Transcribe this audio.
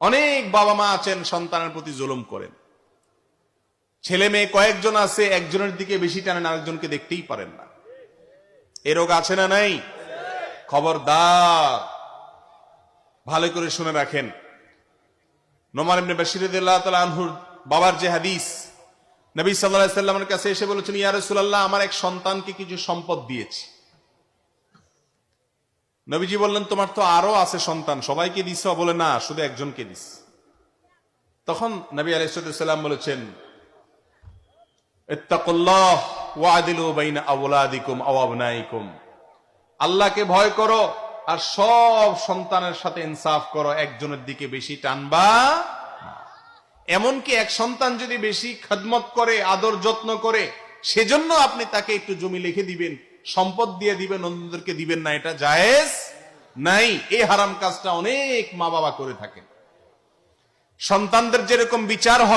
অনেক বাবা মা আছেন, সন্তানের প্রতি জুলুম করেন। ছেলে মেয়ে কয়েকজন আছে, একজনের দিকে বেশি টানেন, আরেকজনকে দেখতেই পারেন না। এ রোগ আছে না নাই? খবরদার। ভালো করে শুনে রাখেন। নোমান ইবনে বাশির রাদিয়াল্লাহু তাআলা আনহুর বাবার যে হাদিস, নবী সাল্লাল্লাহু সাল্লামের কাছে এসে বলেছেন, ইয়া রাসূলুল্লাহ, আমার এক সন্তানকে কিছু সম্পদ দিয়েছি। নবীজি বললেন, তোমার তো আরও আছে সন্তান, সবাইকে দিছ বলে, না, শুধু একজনকে দিস। তখন নবী আলাইসাল্লাম বলেছেন আল্লাহকে ভয় করো আর সব সন্তানের সাথে ইনসাফ করো, একজনের দিকে বেশি টানবা। এমনকি এক সন্তান যদি বেশি খদমত করে, আদর যত্ন করে, সেজন্য আপনি তাকে একটু জমি লিখে দিবেন, সম্পদ দিয়ে দিবেন, অন্যদেরকে দিবেন না, এটা জায়েজ নাই এই হারাম কাজটা অনেক মা বাবা করে থাকে সন্তানদের যেরকম বিচার হবে